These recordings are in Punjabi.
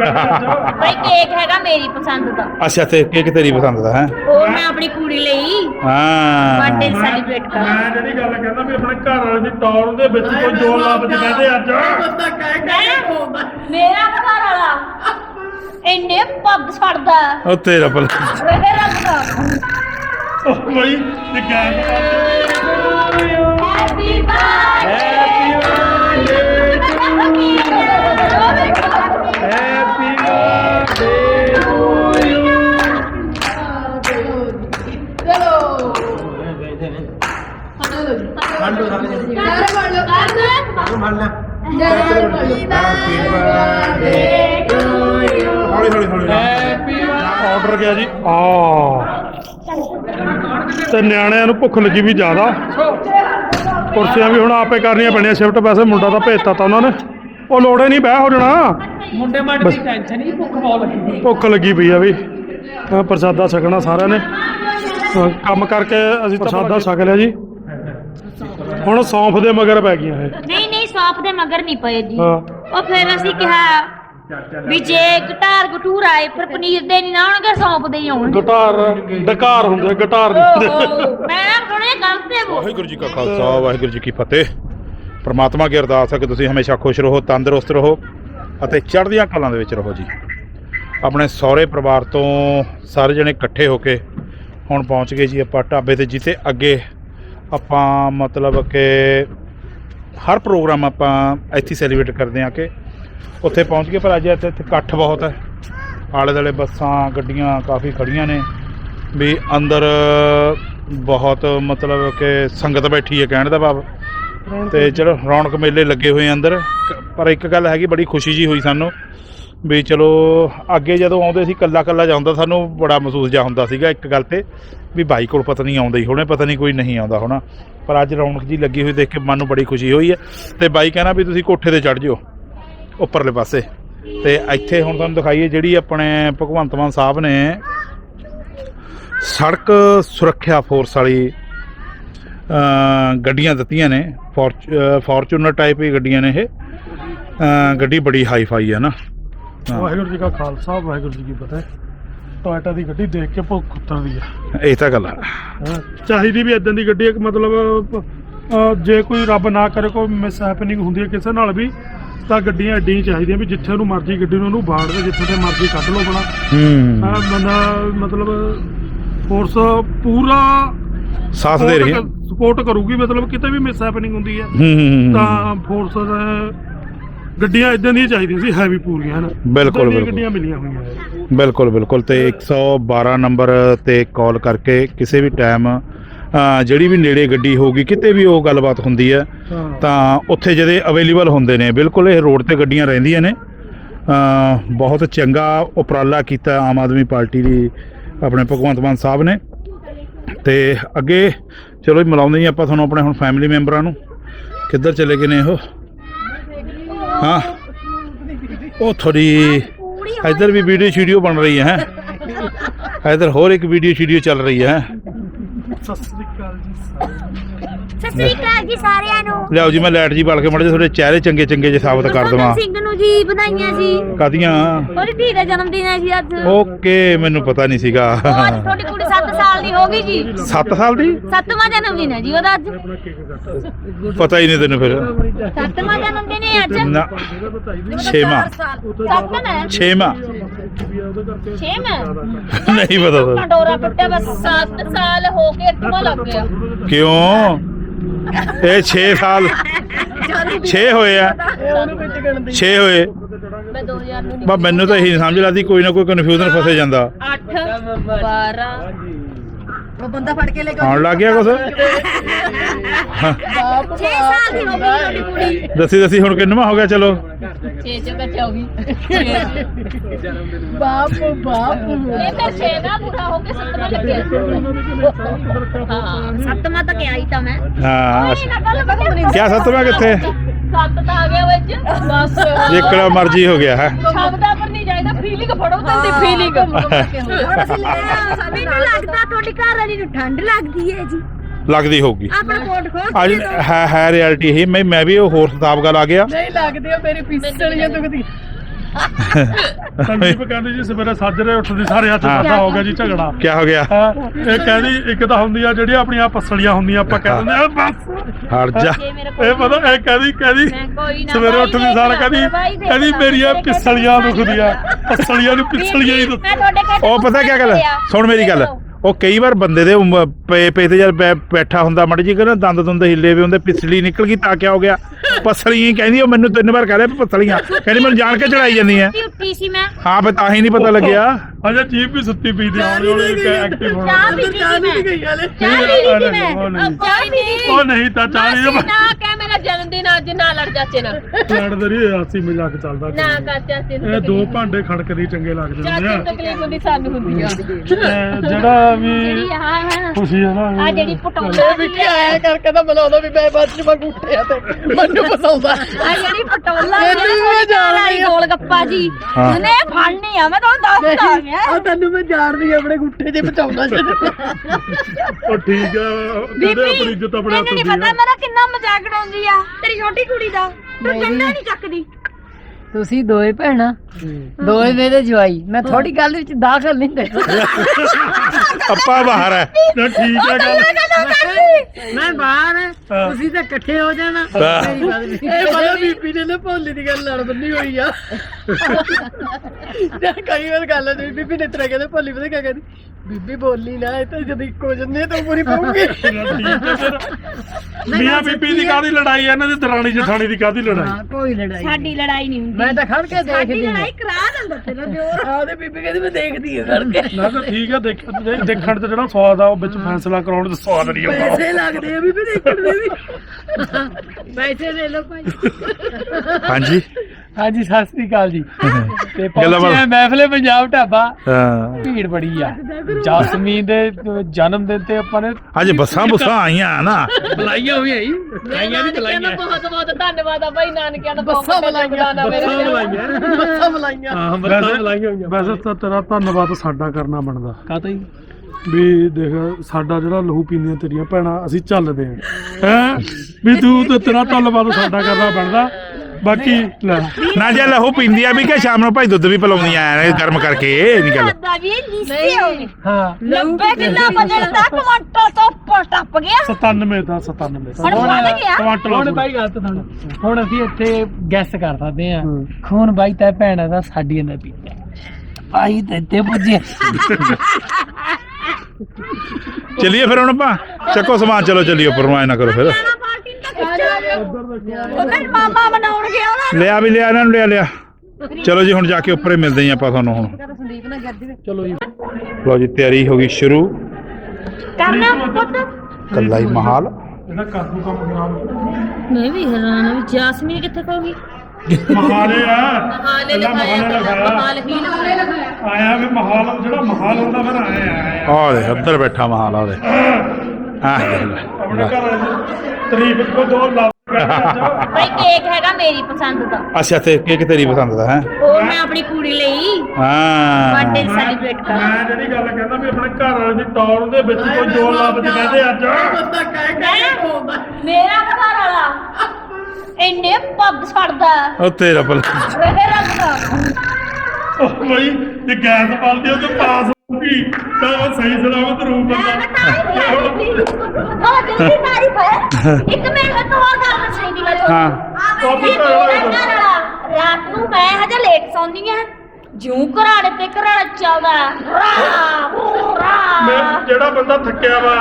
ਭਾਈ ਕੇਕ ਹੈਗਾ ਮੇਰੀ ਪਸੰਦ ਦਾ। ਅੱਛਾ ਤੇ ਕੇਕ ਤੇਰੀ ਪਸੰਦ ਦਾ ਹੈ? ਉਹ ਮੈਂ ਆਪਣੀ ਕੁੜੀ ਲਈ ਹਾਂ। ਬਰਥਡੇ ਸੈਲੀਬ੍ਰੇਟ ਕਰਾਂ। ਮੈਂ ਜਿਹੜੀ ਗੱਲ ਕਹਿੰਦਾ ਵੀ ਆਪਣੇ ਘਰ ਵਾਲੇ ਦੀ ਟੌਰ ਦੇ ਵਿੱਚ ਕੋਈ ਦੋ ਲਫ਼ਜ਼ ਕਹਦੇ ਅੱਜ। ਮੇਰਾ ਘਰ ਵਾਲਾ ਇੰਨੇ ਪੱਗ ਛੱਡਦਾ ਉਹ ਤੇਰਾ ਭਲਾ। ਮੇਰੇ ਰੱਬ ਦਾ। ਉਹ ਬਈ ਤੇ ਗੈਸ ਹੈਪੀ ਬਰਥਡੇ ਹੌਲੀ ਹੌਲੀ ਹੌਲੀ ਆਰਡਰ ਗਿਆ ਜੀ ਆ ਤੇ ਨਿਆਣਿਆਂ ਨੂੰ ਭੁੱਖ ਲੱਗੀ ਵੀ ਜ਼ਿਆਦਾ ਕੁਰਸੀਆਂ ਵੀ ਹੁਣ ਆਪੇ ਕਰਨੀਆਂ ਪੈਣੀਆਂ ਸ਼ਿਫਟ ਵੈਸੇ ਮੁੰਡਾ ਤਾਂ ਭੇਜਤਾ ਤਾਂ ਉਹਨਾਂ ਨੇ ਉਹ ਲੋੜੇ ਨਹੀਂ ਬਹਿ ਹੋ ਜਾਣਾ ਮੁੰਡੇ ਮਾਡੇ ਦੀ ਟੈਨਸ਼ਨ ਨਹੀਂ ਭੁੱਖ ਬਹੁਤ ਲੱਗੀ ਭੁੱਖ ਲੱਗੀ ਪਈ ਆ ਵੀ ਅਹ ਪ੍ਰਸਾਦਾ ਛਕਣਾ ਸਾਰਿਆਂ ਨੇ ਅਹ ਕੰਮ ਕਰਕੇ ਅਸੀਂ ਪ੍ਰਸਾਦਾ ਛਕ ਲਿਆ ਜੀ ਹੁਣ ਸੌਂਫ ਦੇ ਮਗਰ ਪੈ ਗਈਆਂ ਇਹ। ਨਹੀਂ ਨਹੀਂ ਸੌਂਪ ਦੇ ਮਗਰ ਨਹੀਂ ਪਏ ਜੀ। ਹਾਂ। ਉਹ ਫਿਰ ਅਸੀਂ ਕਿਹਾ ਵੀ ਜੇ ਗਟਾਰ ਗਟੂਰ ਆਏ ਫਿਰ ਪਨੀਰ ਦੇ ਨਹੀਂ ਨਾ ਆਉਣਗੇ ਸੌਂਪ ਦੇ ਹੀ ਆਉਣਗੇ। ਗਟਾਰ ਡਕਾਰ ਹੁੰਦੇ ਗਟਾਰ ਨਹੀਂ ਹੁੰਦੇ। ਓਹੋ, ਮੈਂ ਥੋੜੇ ਗਲਤ ਤੇ ਬੋਲ ਵਾਹਿਗੁਰੂ ਜੀ ਕਾ ਖਾਲਸਾ ਵਾਹਿਗੁਰੂ ਜੀ ਕੀ ਫਤਿਹ। ਪ੍ਰਮਾਤਮਾ ਅੱਗੇ ਅਰਦਾਸ ਹੈ ਕਿ ਤੁਸੀਂ ਹਮੇਸ਼ਾ ਖੁਸ਼ ਰਹੋ ਤੰਦਰੁਸਤ ਰਹੋ ਅਤੇ ਚੜ੍ਹਦੀਆਂ ਕਲਾਂ ਦੇ ਵਿੱਚ ਰਹੋ ਜੀ। ਆਪਣੇ ਸਹੁਰੇ ਪਰਿਵਾਰ ਤੋਂ ਸਾਰੇ ਜਣੇ ਇਕੱਠੇ ਹੋ ਕੇ ਹੁਣ ਪਹੁੰਚ ਗਏ ਜੀ ਆਪਾਂ ਢਾਬੇ ਤੇ ਜਿੱਥੇ ਅੱਗੇ ਆਪਾਂ ਮਤਲਬ ਕਿ ਹਰ ਪ੍ਰੋਗਰਾਮ ਆਪਾਂ ਇੱਥੇ ਸੈਲੀਬ੍ਰੇਟ ਕਰਦੇ ਆ ਕਿ ਉੱਥੇ ਪਹੁੰਚ ਗਏ ਪਰ ਅੱਜ ਇੱਥੇ ਇੱਥੇ ਇਕੱਠ ਬਹੁਤ ਹੈ। ਆਲੇ ਦੁਆਲੇ ਬੱਸਾਂ ਗੱਡੀਆਂ ਕਾਫੀ ਖੜੀਆਂ ਨੇ। ਵੀ ਅੰਦਰ ਬਹੁਤ ਮਤਲਬ ਕਿ ਸੰਗਤ ਬੈਠੀ ਹੈ ਕਹਿਣ ਦਾ ਭਾਵ। ਤੇ ਚਲੋ ਰੌਣਕ ਮੇਲੇ ਲੱਗੇ ਹੋਏ ਅੰਦਰ। ਪਰ ਇੱਕ ਗੱਲ ਹੈਗੀ ਬੜੀ ਖੁਸ਼ੀ ਜੀ ਹੋਈ ਸਾਨੂੰ। ਵੀ ਚਲੋ ਅੱਗੇ ਜਦੋਂ ਆਉਂਦੇ ਸੀ ਕੱਲਾ ਕੱਲਾ ਜਾਂਦਾ ਸਾਨੂੰ ਬੜਾ ਮਹਿਸੂਸ ਜਾ ਹੁੰਦਾ ਸੀਗਾ ਇੱਕ ਗੱਲ ਤੇ। ਵੀ ਬਾਈ ਕੋਲ ਪਤਾ ਨਹੀਂ ਆਉਂਦਾ ਹੀ ਹੋਣੇ, ਪਤਾ ਨਹੀਂ ਕੋਈ ਨਹੀਂ ਆਉਂਦਾ ਹੋਣਾ। ਪਰ ਅੱਜ ਰੌਣਕ ਜੀ ਲੱਗੀ ਹੋਈ ਦੇਖ ਕੇ ਮਨ ਨੂੰ ਬੜੀ ਖੁਸ਼ੀ ਹੋਈ ਹੈ। ਤੇ ਬਾਈ ਕਹਿੰਦਾ ਵੀ ਤੁਸੀਂ ਕੋਠੇ ਤੇ ਚੜ੍ਹ ਜਿਓ, ਉੱਪਰਲੇ ਪਾਸੇ। ਤੇ ਇੱਥੇ ਹੁਣ ਤੁਹਾਨੂੰ ਦਿਖਾਈਏ ਜਿਹੜੀ ਆਪਣੇ ਭਗਵੰਤ ਮਾਨ ਸਾਹਿਬ ਨੇ ਸੜਕ ਸੁਰੱਖਿਆ ਫੋਰਸ ਵਾਲੀ ਗੱਡੀਆਂ ਦਿੱਤੀਆਂ ਨੇ। ਫੋਰਚੂਨਰ ਟਾਈਪ ਹੀ ਗੱਡੀਆਂ ਨੇ ਇਹ। ਗੱਡੀ ਬੜੀ ਹਾਈ ਫਾਈ ਹੈ ਨਾ। ਵਾਹਿਗੁਰੂ ਜੀ ਕਾ ਖਾਲਸਾ, ਵਾਹਿਗੁਰੂ ਜੀ ਕੀ ਫਤਿਹ। ਟੋਇਟਾ ਦੀ ਗੱਡੀ ਦੇਖ ਕੇ ਭੁੱਖ ਉਤਰਦੀ ਆ। ਇਹ ਤਾਂ ਗੱਲ ਹੈਂ। ਚਾਹੀਦੀ ਵੀ ਇਦਾਂ ਦੀ ਗੱਡੀ ਹੈ ਕਿ ਮਤਲਬ ਅਹ, ਜੇ ਕੋਈ ਰੱਬ ਨਾ ਕਰੇ ਕੋਈ ਮਿਸ ਹੈਪਨਿੰਗ ਹੁੰਦੀ ਹੈ ਕਿਸੇ ਨਾਲ ਵੀ ਤਾਂ ਗੱਡੀਆਂ ਐਡੀਆਂ ਹੀ ਚਾਹੀਦੀਆਂ ਵੀ ਜਿੱਥੇ ਉਹਨੂੰ ਮਰਜ਼ੀ ਗੱਡੀ ਨੂੰ ਉਹਨੂੰ ਬਾੜ ਦੇ ਜਿੱਥੇ ਤੇ ਮਰਜ਼ੀ ਕੱਢ ਲਓ ਬਣਾ ਹੂੰ। ਬੰਦਾ ਮਤਲਬ ਫੋਰਸ ਪੂਰਾ ਸਾਥ ਦੇ ਰਹੀ ਹੈ ਸਪੋਰਟ ਕਰੂਗੀ ਮਤਲਬ ਕਿਤੇ ਵੀ ਮਿਸ ਹੈਪਨਿੰਗ ਹੁੰਦੀ ਹੂੰ ਤਾਂ ਫੋਰਸ ਗੱਡੀਆਂ ਇਦਾਂ ਦੀਆਂ ਚਾਹੀਦੀਆਂ ਸੀ ਹੈਵੀ ਪੂਰੀਆਂ ਹਨ? ਬਿਲਕੁਲ, ਏਦਾਂ ਦੀਆਂ ਬਿਲਕੁਲ। ਗੱਡੀਆਂ ਮਿਲੀਆਂ ਹੋਈਆਂ ਹੈ ਬਿਲਕੁਲ ਬਿਲਕੁਲ। ਤੇ 112 ਨੰਬਰ ਤੇ ਕਾਲ ਕਰਕੇ ਕਿਸੇ ਵੀ ਟਾਈਮ ਜਿਹੜੀ ਵੀ ਨੇੜੇ ਗੱਡੀ ਹੋਊਗੀ ਕਿਤੇ ਵੀ ਉਹ ਗੱਲਬਾਤ ਹੁੰਦੀ ਹੈ ਹਾਂ। ਤਾਂ ਉੱਥੇ ਜਿਹਦੇ ਅਵੇਲੇਬਲ ਹੁੰਦੇ ਨੇ ਬਿਲਕੁਲ ਇਹ ਰੋਡ ਤੇ ਗੱਡੀਆਂ ਰਹਿੰਦੀਆਂ ਨੇ। ਅ, ਬਹੁਤ ਚੰਗਾ ਉਪਰਾਲਾ ਕੀਤਾ ਆਮ ਆਦਮੀ ਪਾਰਟੀ ਦੀ ਆਪਣੇ ਭਗਵੰਤ ਮਾਨ ਸਾਹਿਬ ਨੇ। ਤੇ ਅੱਗੇ ਚਲੋ ਜੀ ਮਿਲਾਉਂਦੇ ਜੀ ਆਪਾਂ ਤੁਹਾਨੂੰ ਆਪਣੇ ਹੁਣ ਫੈਮਿਲੀ ਮੈਂਬਰਾਂ ਨੂੰ। ਕਿੱਧਰ ਚਲੇ ਗਏ ਨੇ ਉਹ? ਹਾਂ। ਉਹ ਥੋੜੀ ਇੱਧਰ ਵੀ ਵੀਡੀਓ ਸ਼ੀਡੀਓ ਬਣ ਰਹੀ ਹੈ ਇੱਧਰ ਹੋਰ ਇੱਕ ਵੀਡੀਓ ਸ਼ੀਡੀਓ ਚੱਲ ਰਹੀ ਹੈ ਸਤਿ ਸ੍ਰੀ ਅਕਾਲ ਜੀ ਸਤਿ ਸ੍ਰੀ ਅਕਾਲ ਜੀ ਸਾਰਿਆਂ ਨੂੰ। ਲਿਆਓ ਜੀ ਮੈਂ ਲਾਈਟ ਜੀ ਬਲ ਕੇ ਮੜੇ ਤੁਹਾਡੇ ਚਿਹਰੇ ਚੰਗੇ ਚੰਗੇ ਜੇ ਸਾਬਤ ਕਰ ਦੇਵਾਂ। ਸਿੰਘ ਨੂੰ ਜੀ ਵਧਾਈਆਂ ਜੀ। ਕਾਦੀਆਂ ਉਹਦੀ ਧੀ ਦਾ ਜਨਮ ਦਿਨ ਹੈ ਜੀ ਅੱਜ। ਓਕੇ ਮੈਨੂੰ ਪਤਾ ਨਹੀਂ ਸੀਗਾ। ਅੱਜ ਤੁਹਾਡੀ ਕੁੜੀ 7 ਸਾਲ ਦੀ ਹੋ ਗਈ ਜੀ। 7 ਸਾਲ ਦੀ? ਸੱਤਵਾਂ ਜਨਮ ਦਿਨ ਹੈ ਜੀ ਉਹਦਾ ਅੱਜ। ਪਤਾ ਹੀ ਨਹੀਂ ਤੈਨੂੰ ਫਿਰ। ਸੱਤਵਾਂ ਜਨਮ ਦਿਨ ਹੈ ਅੱਜ। ਨਾ ਉਹਦਾ ਛੇਵਾਂ। ਚਾਰ ਸਾਲ। ਸੱਤ ਨਾ ਛੇਵਾਂ। ਛੇਵਾਂ? ਨਹੀਂ ਪਤਾ। ਡੋਰਾ ਪਿੱਟਿਆ ਬਸ 7 ਸਾਲ ਹੋ ਕੇ ਅੱਠਵਾਂ ਲੱਗ ਗਿਆ। ਕਿਉਂ? ਇਹ 6 ਸਾਲ 6 ਹੋਏ ਆ। 6 ਹੋਏ। ਮੈਂ 2000 ਨੂੰ ਬਾ ਮੈਨੂੰ ਤਾਂ ਇਹੀ ਨਹੀਂ ਸਮਝ ਲੱਗਦੀ, ਕੋਈ ਨਾ ਕੋਈ ਕਨਫਿਊਜ਼ਨ ਫਸੇ ਜਾਂਦਾ। 8 12 ਉਹ ਬੰਦਾ ਫੜ ਕੇ ਲੈ ਕੇ ਆਉਣ ਲੱਗ ਗਿਆ ਕੁਛ? 6 ਸਾਲ ਦੀ ਹੋ ਗਈ ਤੁਹਾਡੀ ਕੁੜੀ। ਦੱਸੀ ਦੱਸੀ ਹੁਣ ਕਿੰਨਵਾਂ ਹੋ ਗਿਆ? ਚਲੋ। 6 ਚ ਬੱਚਾ ਹੋ ਗਈ। ਬਾਪ ਬਾਪ। ਇਹ ਤਾਂ 6 ਦਾ ਪੂਰਾ ਹੋ ਕੇ ਸੱਤਵਾਂ ਲੱਗਿਆ ਹਾਂ ਸੱਤਵਾਂ ਤਾਂ ਕਿਹਾ ਹੀ ਤਾਂ ਮੈਂ। ਹਾਂ। ਕਿਆ ਸੱਤਵਾਂ ਕਿੱਥੇ? ਸੱਤ ਤਾਂ ਆ ਗਿਆ ਵਿੱਚ। ਬਸ। ਜਿੱਕੜਾ ਮਰਜ਼ੀ ਹੋ ਗਿਆ ਹੈ। ਸ਼ਬਦਾਂ ਪਰ ਨਹੀਂ ਜਾਇਦਾ ਫੀਲਿੰਗ ਫੜੋ ਤੇ ਫੀਲਿੰਗ ਹੁਣ ਅਸੀਂ ਲੈ ਆਏ ਸਾਡੇ ਮੈਨੂੰ ਲੱਗਦਾ ਤੁਹਾਡੀ ਘਰ ਵਾਲੀ ਨੂੰ ਠੰਡ ਲੱਗਦੀ ਹੈ ਜੀ। ਲੱਗਦੀ ਹੋਊਗੀ। ਆਪਣਾ ਕੋਟ ਖੋਲ ਅੱਜ ਹੈ ਹੈ ਰਿਐਲਿਟੀ ਹੀ ਮੈਂ ਮੈਂ ਵੀ ਉਹ ਹੋਰ ਸਤਾਬ ਗੱਲ ਆ ਗਿਆ। ਨਹੀਂ ਲੱਗਦੇ ਮੇਰੀ ਪਿਸਟਲੀਆਂ ਦੁਖਦੀ। ਸੰਦੀਪ ਕਹਿੰਦੀ ਜੀ ਸਵੇਰੇ ਸਾਜਰੇ ਉੱਠਦੀ ਸਾਰੇ ਹੱਥ ਹਾਂ। ਸਾਡਾ ਹੋ ਗਿਆ ਜੀ ਝਗੜਾ। ਕੀ ਹੋ ਗਿਆ? ਹਾਂ, ਇਹ ਕਹਿੰਦੀ ਇੱਕ ਤਾਂ ਹੁੰਦੀ ਆ ਜਿਹੜੀਆਂ ਆਪਣੀਆਂ ਪਸਲੀਆਂ ਹੁੰਦੀਆਂ ਆਪਾਂ ਕਹਿ ਦਿੰਦੇ ਆ ਬਸ। ਹਟ ਜਾ। ਜੇ ਮੇਰੇ ਕੋਲ ਇਹ ਪਤਾ ਇਹ ਕਹਿੰਦੀ ਕਹਿੰਦੀ ਮੈਂ ਕੋਈ ਨਾ ਸਵੇਰੇ ਬਾਈ ਉੱਠਦੀ ਸਾਰ ਦੇਖ ਲਾ, ਕਹਿੰਦੀ ਦੇਖ ਕਹਿੰਦੀ ਲਾ, ਮੇਰੀਆਂ। ਪਿਸਲੀਆਂ ਦੁਖਦੀਆਂ ਪਸਲੀਆਂ ਨੂੰ ਪਿਸਲੀਆਂ ਹੀ ਦੁਖ ਮੈਂ ਤੁਹਾਡੇ ਘਰ ਉਹ ਪਤਾ ਕੀ ਗੱਲ ਹੈ? ਸੁਣ ਮੇਰੀ ਗੱਲ। ਉਹ ਕਈ ਵਾਰ ਬੰਦੇ ਦੇ ਪੇ ਪੇ ਤੇ ਜਦ ਬੈਠਾ ਹੁੰਦਾ ਮੜ ਜੀ ਕਹਿੰਦਾ ਦੰਦ ਦੁੰਦ ਹਿੱਲੇ ਵੀ ਹੁੰਦੇ ਪਿਛਲੀ ਨਿਕਲ ਗਈ ਤਾਂ ਕਿਆ ਹੋ ਗਿਆ? ਪਸਲੀਆਂ ਹੀ ਕਹਿੰਦੀ ਉਹ ਮੈਨੂੰ ਤਿੰਨ ਵਾਰ ਕਹਿ ਲਿਆ ਵੀ ਪਸਲੀਆਂ। ਕਹਿੰਦੀ ਮੈਨੂੰ ਜਾਣ ਕੇ ਚੜਾਈ ਜਾਂਦੀ ਹੈ ਉੱਠੀ ਸੀ ਮੈਂ। ਹਾਂ ਫੇ ਤਾਂ ਹੀ ਨਹੀਂ ਪਤਾ ਲੱਗਿਆ। ਅਜੇ ਜੀਭ ਵੀ ਸੁੱਤੀ ਪਈ ਦੀ ਹੌਲੀ ਇੱਕ ਐਕਟਿਵ ਹੋਣਾ ਚਾਹ ਪੀ ਲਈ ਸੀ ਮੈਂ। ਗਈ ਹਲੇ ਚਾਹ ਨਹੀਂ, ਪੀ ਲਈ ਉਹ ਸੀ ਨਹੀਂ, ਉਹ ਮੈਂ। ਨਹੀਂ। ਚਾਹ ਪੀ ਲਈ ਸੀ ਉਹ ਨਹੀਂ ਤਾਂ ਚਾਹੀ ਮਾਸੀ ਨਾ ਕਹਿ ਮੇਰਾ ਜਨਮ ਦਿਨ ਅੱਜ ਨਾ ਲੜ ਚਾਚੇ ਨਾਲ। ਲੜਦੇ ਰਹੀ ਹਾਸੀ ਮਜ਼ਾਕ ਚੱਲਦਾ। ਨਾ ਕਰ ਚਾਚੇ ਨੂੰ ਇਹ ਦੋ ਭਾਂਡੇ ਖੜਕਦੇ ਚੰਗੇ ਲੱਗਦੇ ਚਾਚੇ ਹੁੰਦੇ ਨੂੰ ਤਕਲੀਫ ਹੁੰਦੀ ਸਾਨੂੰ ਹੁੰਦੀ ਆ। ਆ ਜਿਹੜਾ ਵੀ ਜਿਹੜੀ ਹੈ ਨਾ ਆ ਜਿਹੜੀ ਪਟੌਲਾ ਬਿੱਟੀ ਆਇਆ ਕਰਕੇ ਤਾਂ ਬੁਲਾਉਂਦਾ ਵੀ ਮੈਂ ਬਾਅਦ ਚ ਮੈਂ ਉੱਠਿਆ ਤੇ ਮੈਨੂੰ ਪਸਾਉਂਦਾ ਆ ਜਿਹੜੀ ਪਟੌਲਾ ਵੀ ਮੈਂ ਜਾਣਦੀ ਆ। ਗੋਲ ਗੱਪਾ ਜੀ ਹਾਂ। ਉਹਨੇ ਫੜਨੀ ਆ ਮੈਂ ਤੁਹਾਨੂੰ ਦੱਸਦਾ ਆ ਆ ਤੈਨੂੰ ਮੈਂ ਜਾਣਦੀ ਆ ਆਪਣੇ ਗੁੱਠੇ 'ਚ ਪਚਾਉਂਦਾ ਉਹ ਠੀਕ ਆ ਉਹਦੇ ਆਪਣੀ ਇੱਜ਼ਤ ਆਪਣੇ ਹੱਥ ਮੈਨੂੰ ਨਹੀਂ ਪਤਾ ਆ ਮੇਰਾ ਕਿੰਨਾ ਮਜ਼ਾਕ ਉਡਾਉਂਦੀ ਆ ਤੇਰੀ ਛੋਟੀ ਕੁੜੀ ਦਾ ਤੂੰ। ਚੰਗਾ ਨਹੀਂ ਚੱਕਦੀ ਤੁਸੀਂ ਦੋਏ ਭੈਣਾਂ? ਦੋਏ ਮੇਰੇ ਜਵਾਈ। ਮੈਂ ਥੋੜੀ ਗੱਲ ਵਿੱਚ ਦਾਖਲ ਨਹੀਂ ਦੇ ਅੱਪਾ ਬਾਹਰ ਹੈ ਨਾ ਠੀਕ ਆ ਗੱਲ। ਮੈਂ ਬਾਹਰ ਹਾਂ। ਤੁਸੀਂ ਤਾਂ ਇਕੱਠੇ ਹੋ ਜਾਣਾ। ਹਾਂ। ਇਹ ਪਤਾ ਬੀਬੀ ਨੇ ਨਾ ਭੋਲੀ ਦੀ ਗੱਲ ਲੜ ਬੰਨੀ ਹੋਈ ਆ। ਜਾਂ ਕਈ ਵਾਰ ਗੱਲ ਨਹੀਂ ਬੀਬੀ ਨੇ ਤੇਰਾ ਕਹਿੰਦੇ ਭੋਲੀ ਪਤਾ ਕਿਆ ਕਹਿੰਦੀ? ਬੀਬੀ ਬੋਲੀ ਨਾ ਇਹ ਤਾਂ ਜਦ ਇੱਕੋ ਜੰਨੇ ਤਾਂ ਪੂਰੀ ਫਿਰ। ਮੀਆਂ ਬੀਬੀ ਦੀ ਕਾਹਦੀ ਲੜਾਈ ਆ? ਇਹਨਾਂ ਦੀ ਦਰਾਣੀ ਜਠਾਣੀ ਦੀ ਕਾਹਦੀ ਲੜਾਈ? ਹਾਂ ਕੋਈ ਲੜਾਈ ਸਾਡੀ ਲੜਾਈ ਨਹੀਂ ਹੁੰਦੀ। ਮੈਂ ਤਾਂ ਖੜ ਕੇ ਸਾਡੀ ਦੇਖਦੀ ਲੜਾਈ ਕਰਾ ਦਿੰਦਾ ਤੇਰਾ ਦਿਓਰ। ਹਾਂ ਤੇ ਬੀਬੀ ਕਹਿੰਦੀ ਮੈਂ ਦੇਖਦੀ ਹਾਂ ਖੜ ਕੇ। ਨਾ ਤਾਂ ਠੀਕ ਆ ਦੇਖ ਦੇ- ਦੇਖਣ ਤੇ ਜਿਹੜਾ ਸਵਾਦ ਆ ਉਹ ਵਿੱਚ ਫੈਸਲਾ ਕਰਾਉਣ ਚ ਸਵਾਦ ਨਹੀਂ ਆਉਂਦਾ। ਪੈਸੇ ਲੱਗਦੇ ਆ ਬੀਬੀ ਦੇਖਣ ਦੇ ਵੀ। ਪੈਸੇ ਦੇ ਲਓ ਭਾਈ। ਹਾਂਜੀ। ਹਾਂਜੀ ਸਤਿ ਸ੍ਰੀ ਅਕਾਲ ਜੀ। ਤੇ ਗੱਲਾਂ ਪਹੁੰਚੇ ਆ ਮਹਿਫਲੇ ਪੰਜਾਬ ਢਾਬਾ। ਹਾਂ। ਭੀੜ ਬੜੀ ਆ। ਜਸਮੀਨ ਦੇ ਜਨਮ ਦਿਨ ਤੇ ਆਪਾਂ ਨੇ ਅੱਜ ਬੱਸਾਂ ਬੁੱਸਾਂ ਆਈਆਂ ਨਾ। ਬੁਲਾਈਆਂ ਹੋਈਆਂ ਹੀ ਆਈਆਂ ਨਹੀਂ ਬੁਲਾਈਆਂ ਬਹੁਤ ਬਹੁਤ ਧੰਨਵਾਦ ਆ ਭਾਈ ਨਾਨਕਿਆਂ ਦਾ। ਬੱਸਾਂ ਬੁਲਾਈਆਂ। ਬੱਸਾਂ ਬੁਲਾਈਆਂ। ਬੱਸਾਂ ਬੁਲਾਈਆਂ। ਹਾਂ ਬੱਸਾਂ ਬੁਲਾਈਆਂ ਹੋਈਆਂ। ਵੈਸੇ ਤਾਂ ਤੇਰਾ ਧੰਨਵਾਦ ਸਾਡਾ ਕਰਨਾ ਬਣਦਾ। ਕਾਹਤੋਂ ਜੀ? ਵੀ ਦੇਖ ਸਾਡਾ ਜਿਹੜਾ ਲਹੂ ਪੀਂਦੀਆਂ ਤੇਰੀਆਂ ਭੈਣਾਂ ਅਸੀਂ ਚੱਲਦੇ ਆਂ ਹੈ? ਵੀ ਤੂੰ ਤੇ ਤੇਰਾ ਧੰਨਵਾਦ ਸਾਡਾ ਕਰਨਾ ਬਣਦਾ। ਬਾਕੀ ਲੈ। ਨਾ ਜੇ ਲਹੂ ਪੀਂਦੀ ਆ ਵੀ ਕਿ ਸ਼ਾਮ ਨੂੰ ਭਾਈ ਦੁੱਧ ਵੀ ਪਿਲਾਉਂਦੀਆਂ ਐ ਗਰਮ ਕਰਕੇ ਇਹ ਨਹੀਂ ਗੱਲ। ਦਾ ਵੀ ਨੀਸੇ ਹੋ ਗਏ ਹਾਂ ਲੰਬੇ ਕਿੰਨਾ ਵਜਨ ਦਾ ਕਮਾਂਟਰ ਤੋਂ ਉੱਪਰ ਟੱਪ ਗਿਆ। 97 ਦਾ 97 ਹੁਣ ਵੱਧ ਗਿਆ। ਕੁਆਂਟਲ ਹੁਣ ਬਾਈ ਗੱਲ ਤਾਂ ਸੁਣ। ਹੁਣ ਅਸੀਂ ਇੱਥੇ ਗੈਸ ਕਰ ਸਕਦੇ ਆ ਹੂੰ। ਖੂਨ ਬਾਈ ਤਾਂ ਭੈਣਾਂ ਦਾ ਸਾਡੀ ਨੇ ਪੀਤਾ। ਆਈ ਤੇ ਤੇ ਪੁੱਜੇ। ਚਲਿਏ ਫਿਰ ਹੁਣ ਆਪਾਂ। ਚੱਕੋ ਸਮਾਨ ਚਲੋ ਨੂੰ ਐ ਨਾ ਕਰੋ ਫਿਰ। ਉਹ ਮਾਮਾ ਬਣਾਉਣ ਗਿਆ ਉਹਦਾ ਲਿਆ ਵੀ ਲਿਆ ਇਹਨਾਂ ਨੂੰ ਲਿਆ ਲਿਆ। ਚਲੋ ਜੀ ਹੁਣ ਜਾ ਕੇ ਉੱਪਰੇ ਮਿਲਦੇ ਹਾਂ ਆਪਾਂ ਤੁਹਾਨੂੰ ਹੁਣ। ਸੰਦੀਪ ਨਾਲ ਗੱਡੀ ਚਲੋ ਜੀ। ਲੋ ਜੀ ਤਿਆਰੀ ਹੋ ਗਈ ਸ਼ੁਰੂ। ਕਰਨਾ ਪੁੱਤ। ਕੱਲਾ ਹੀ ਮਹਾਲ। ਇਹਦਾ ਕਾਬੂ ਕੰਮ ਖਰਾਬ ਮੈਂ ਵੀ ਹੈਰਾਨ ਆ ਵੀ ਜਾਸਮੀਨ ਕਿੱਥੇ ਖੋ ਗਈ? ਮਹਾਲੇ ਆ। ਹਾਲੇ ਪਹਿਲਾਂ ਲਗਾਇਆ ਮਹਾਲੇ ਲਗਾਇਆ ਹਾਲ ਹੀ ਲਗਾਇਆ ਆਇਆ ਵੀ ਮਹਾਲ ਜਿਹੜਾ ਮਹਾਲ ਹੁੰਦਾ ਫਿਰ ਆਇਆ ਆਇਆ ਆ ਦੇ ਉੱਧਰ ਬੈਠਾ ਮਹਾਲ ਆ ਦੇ ਆਹ ਦੇਖ ਲੈ। ਆਪਣੇ ਘਰ ਵਾਲੇ ਦੀ ਤਾਰੀਫ ਕੋ ਦੋ ਭਾਈ ਕੇਕ ਹੈਗਾ ਮੇਰੀ ਪਸੰਦ ਦਾ। ਅੱਛਾ ਤੇ ਕੇਕ ਤੇਰੀ ਪਸੰਦ ਦਾ ਹੈ? ਉਹ ਮੈਂ ਆਪਣੀ ਕੁੜੀ ਲਈ ਹਾਂ। ਬਰਥਡੇ ਸੈਲੀਬ੍ਰੇਟ ਕਰ। ਮੈਂ ਜਿਹੜੀ ਗੱਲ ਕਹਿੰਦਾ ਵੀ ਆਪਣੇ ਘਰ ਵਾਲੇ ਦੀ ਟੌਰ ਦੇ ਵਿੱਚ ਕੋਈ ਜੋਰ ਲੱਭ ਚ ਕਹਿੰਦੇ ਅੱਜ। ਬੰਦਾ ਕਹਿ ਕਹਿ ਕੇ ਖੋਲਦਾ ਮੇਰਾ ਘਰ ਵਾਲਾ ਇੰਨੇ ਪੱਗ ਛੱਡਦਾ ਉਹ ਤੇਰਾ ਭਲਾ। ਵੇ ਰੱਖਦਾ ਉਹ ਬਈ ਜੇ ਗੈਸ ਬਲਦੀ ਉਹ ਤੇ ਪਾਸ ਹੋਊਗੀ ਤਾਂ ਉਹ ਸਹੀ ਸਲਾਮਤ ਰੂ ਬੰਦਾ। ਹਾਂ ਜਲਦੀ ਤਾਰੀਫ ਹੈ ਇੱਕ ਮਿੰਟ ਤੋਂ ਹੋਰ ਗੱਲ ਦੱਸਣੀ ਦੀ ਗੱਲ ਹਾਂ। ਇਹ ਮੇਰਾ ਘਰ ਵਾਲਾ। ਰਾਤ ਨੂੰ ਮੈਂ ਹਜੇ ਲੇਟ ਸੌਂਦੀ ਆ ਜਿਉਂ ਘਰਾੜੇ ਤੇ ਘਰਾੜਾ ਚੱਲਦਾ। ਰਾ ਮੈਂ ਰਾ ਜਿਹੜਾ ਬੰਦਾ ਥੱਕਿਆ ਵਾ